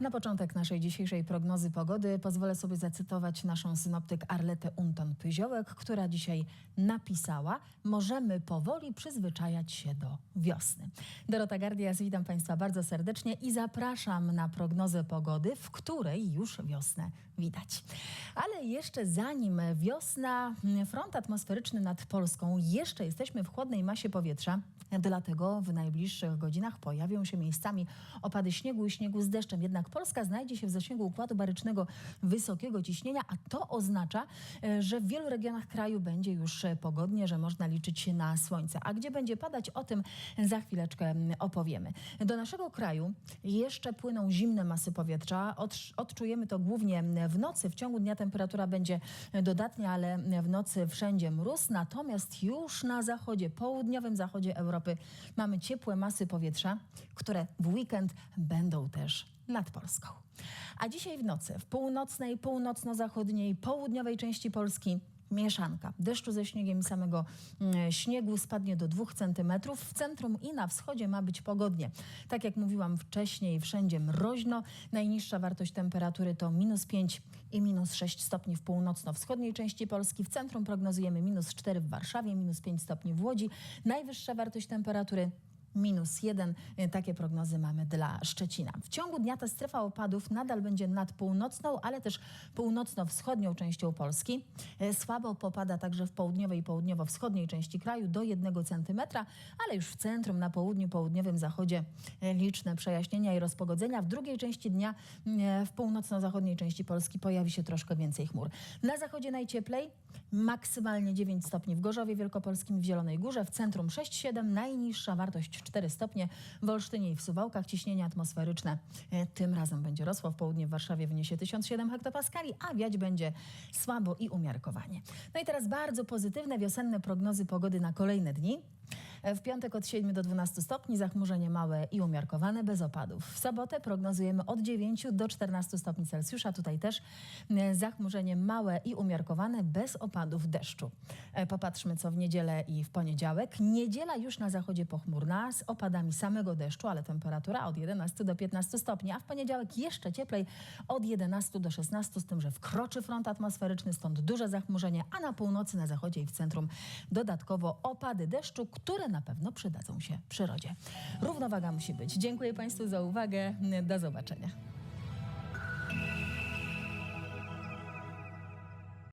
Na początek naszej dzisiejszej prognozy pogody pozwolę sobie zacytować naszą synoptyk Arletę Unton-Pyziołek, która dzisiaj napisała Możemy powoli przyzwyczajać się do wiosny. Dorota Gardias, witam Państwa bardzo serdecznie i zapraszam na prognozę pogody, w której już wiosnę widać. Ale jeszcze zanim wiosna, front atmosferyczny nad Polską, jeszcze jesteśmy w chłodnej masie powietrza, Dlatego w najbliższych godzinach pojawią się miejscami opady śniegu i śniegu z deszczem. Jednak Polska znajdzie się w zasięgu układu barycznego wysokiego ciśnienia, a to oznacza, e, że w wielu regionach kraju będzie już e, pogodnie, że można liczyć się na słońce. A gdzie będzie padać, o tym za chwileczkę opowiemy. Do naszego kraju jeszcze płyną zimne masy powietrza. Odcz- Odczujemy to głównie w nocy. W ciągu dnia temperatura będzie dodatnia, ale w nocy wszędzie mróz. Natomiast już na zachodzie, południowym zachodzie Europy mamy ciepłe masy powietrza, które w weekend będą też nad Polską. A dzisiaj w nocy w północnej, północno-zachodniej, południowej części Polski mieszanka deszczu ze śniegiem i samego mm, śniegu spadnie do 2 cm. W centrum i na wschodzie ma być pogodnie. Tak jak mówiłam wcześniej, wszędzie mroźno. Najniższa wartość temperatury to minus 5 i minus 6 stopni w północno-wschodniej części Polski. W centrum prognozujemy minus 4 w Warszawie, minus 5 stopni w Łodzi. Najwyższa wartość temperatury minus jeden. Takie prognozy mamy dla Szczecina. W ciągu dnia ta strefa opadów nadal będzie nad północną, ale też północno-wschodnią częścią Polski. E, Słabo popada także w południowej i południowo-wschodniej części kraju do jednego centymetra, ale już w centrum, na południu, południowym zachodzie e, liczne przejaśnienia i rozpogodzenia. W drugiej części dnia e, w północno-zachodniej części Polski pojawi się troszkę więcej chmur. Na zachodzie najcieplej, maksymalnie 9 stopni w Gorzowie Wielkopolskim, w Zielonej Górze, w centrum 6-7, najniższa wartość 4 stopnie w Olsztynie i w Suwałkach. Ciśnienie atmosferyczne e, tym razem będzie rosło. W południe w Warszawie wyniesie 1007 hektopaskali, a wiać będzie słabo i umiarkowanie. No i teraz bardzo pozytywne wiosenne prognozy pogody na kolejne dni. W piątek od 7 do 12 stopni, zachmurzenie małe i umiarkowane, bez opadów. W sobotę prognozujemy od 9 do 14 stopni Celsjusza. Tutaj też e, zachmurzenie małe i umiarkowane, bez opadów deszczu. E, Popatrzmy, co w niedzielę i w poniedziałek. Niedziela już na zachodzie pochmurna, z opadami samego deszczu, ale temperatura od 11 do 15 stopni, a w poniedziałek jeszcze cieplej od 11 do 16, z tym, że wkroczy front atmosferyczny, stąd duże zachmurzenie, a na północy, na zachodzie i w centrum dodatkowo opady deszczu, które na pewno przydadzą się przyrodzie. Równowaga musi być. Dziękuję Państwu za uwagę. Do zobaczenia.